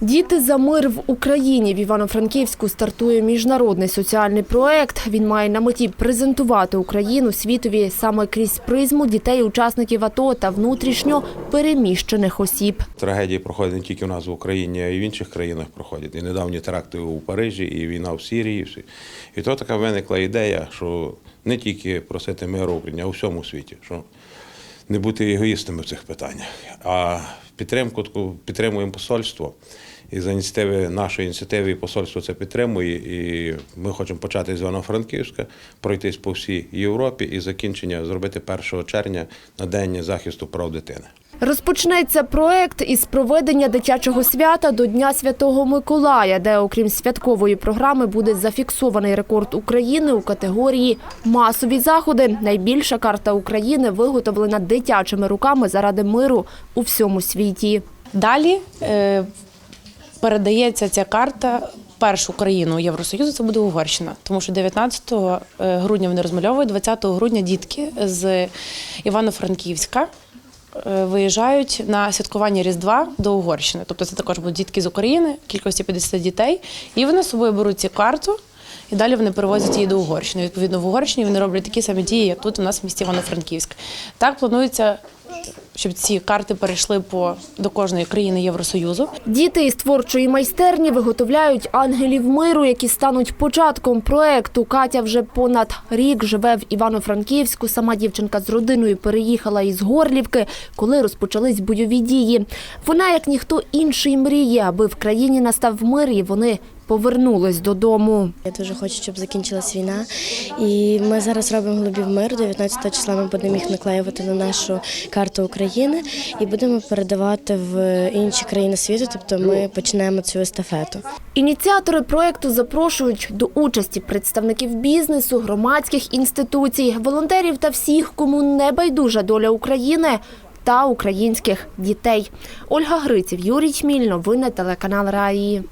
Діти за мир в Україні в Івано-Франківську стартує міжнародний соціальний проект. Він має на меті презентувати Україну світові саме крізь призму дітей-учасників АТО та внутрішньо переміщених осіб. Трагедії проходять не тільки в нас в Україні, а й в інших країнах проходять. І недавні теракти у Парижі, і війна в Сирії. І, то така виникла ідея, що не тільки просити миру а у всьому світі. Що не бути егоїстами в цих питаннях. А підтримку підтримуємо посольство. І за ініціативи нашої ініціативи і посольство це підтримує. І ми хочемо почати з Івано-Франківська, пройтись по всій Європі і закінчення зробити 1 червня на День захисту прав дитини. Розпочнеться проект із проведення дитячого свята до Дня Святого Миколая, де, окрім святкової програми, буде зафіксований рекорд України у категорії масові заходи. Найбільша карта України виготовлена дитячими руками заради миру у всьому світі. Далі е, передається ця карта першу країну Євросоюзу, це буде Угорщина. Тому що 19 грудня вони розмальовують, 20 грудня дітки з Івано-Франківська е, виїжджають на святкування Різдва до Угорщини. Тобто це також будуть дітки з України, кількості 50 дітей. І вони з собою беруть цю карту. І далі вони перевозять її до Угорщини. Відповідно, в Угорщині вони роблять такі самі дії, як тут у нас в місті Івано-Франківськ. Так планується, щоб ці карти перейшли по до кожної країни Євросоюзу. Діти із творчої майстерні виготовляють ангелів миру, які стануть початком проекту. Катя вже понад рік живе в Івано-Франківську. Сама дівчинка з родиною переїхала із Горлівки, коли розпочались бойові дії. Вона, як ніхто інший, мріє, аби в країні настав мир і вони повернулись додому. Я дуже хочу, щоб закінчилась війна. І ми зараз робимо голубів миру. 19 числа ми будемо їх наклеювати на нашу карту України і будемо передавати в інші країни світу. Тобто ми почнемо цю естафету. Ініціатори проекту запрошують до участі представників бізнесу, громадських інституцій, волонтерів та всіх, кому не байдужа доля України та українських дітей. Ольга Гриців, Юрій Чміль, новини телеканал Раї.